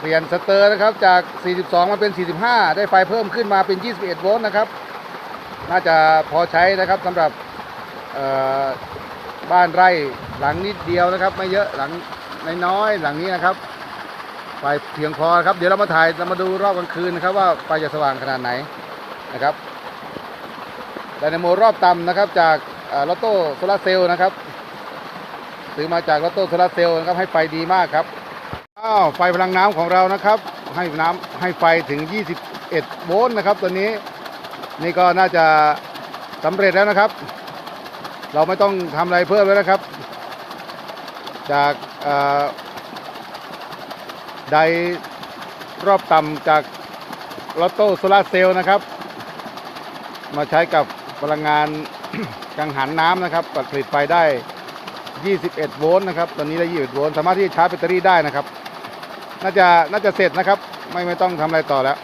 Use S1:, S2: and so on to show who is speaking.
S1: เปลี่ยนสเตอร์นะครับจาก 42 มาเป็น 45 ได้ไฟเพิ่มขึ้นมาเป็น 21 โวลต์นะครับ น่าจะพอใช้นะครับสำหรับบ้านไร่หลังนิดเดียวนะครับ ไม่เยอะหลังน้อยๆหลังนี้นะครับ ไฟเพียงพอครับ เดี๋ยวเรามาถ่ายเรามาดูรอบกลางคืนนะครับ ว่าไฟจะสว่างขนาดไหนนะครับไดนาโมรอบต่ำนะครับจากลอตโต้โซลาเซลล์นะครับซื้อมาจากลอตโต้โซลาเซลล์นะครับให้ไฟดีมากครับ อ้าวไฟพลังน้ำของเรานะครับ ให้น้ำให้ไฟถึง 21 โวลต์นะครับตัวนี้นี่ก็น่าจะสำเร็จแล้วนะครับ เราไม่ต้องทำอะไรเพิ่มแล้วนะครับ จากไดรอบต่ำจากลอตโต้โซลาเซลล์นะครับ มาใช้กับพลังงานกังหันน้ำนะครับผลิตไฟได้ 21 โวลต์นะครับ ตอนนี้ได้ 21 โวลต์ สามารถที่จะชาร์จแบตเตอรี่ได้นะครับ น่าจะน่าจะเสร็จนะครับ ไม่ไม่ต้องทำอะไรต่อแล้ว